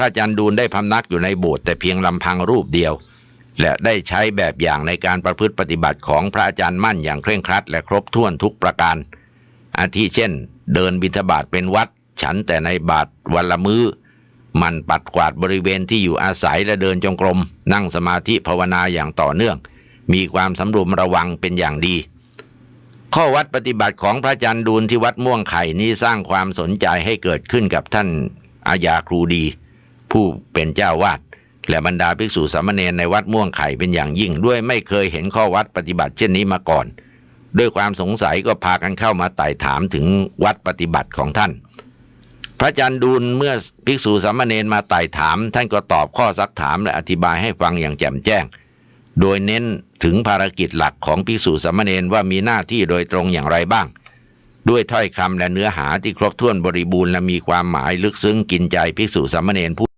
ระอาจารย์ดูลได้พำนักอยู่ในโบสถ์แต่เพียงลำพังรูปเดียว และได้ใช้แบบอย่างในการประพฤติปฏิบัติของพระอาจารย์มั่นอย่างเคร่งครัด และครบถ้วนทุกประการ อาทิเช่น เดินบิณฑบาตเป็นวัด ฉันแต่ในบาทวันละมือ้อมันปัดกวาดบริเวณที่อยู่อาศัยและเดินจงกรม นั่งสมาธิภาวนาอย่างต่อเนื่อง มีความสำรวมระวังเป็นอย่างดี ข้อวัดปฏิบัติของพระอาจารย์ดูลที่วัดม่วงไข่นี้สร้างความสนใจให้เกิดขึ้นกับท่านอาญาครูดี ผู้เป็นเจ้าวาดและบรรดาภิกษุสามเณรในวัดม่วงไข่เป็นอย่างยิ่งด้วยไม่เคยเห็นข้อวัดปฏิบัติเช่นนี้มาก่อน ด้วยความสงสัยก็พากันเข้ามาไต่ถามถึงวัดปฏิบัติของท่าน พระจารย์ดูลเมื่อภิกษุสามเณรมาไต่ถาม ท่านก็ตอบข้อซักถามและอธิบายให้ฟังอย่างแจ่มแจ้ง โดยเน้นถึงภารกิจหลักของภิกษุสามเณรว่ามีหน้าที่โดยตรงอย่างไรบ้าง ด้วยถ้อยคำและเนื้อหาที่ครบถ้วนบริบูรณ์และมีความหมายลึกซึ้งกินใจภิกษุสามเณรผู้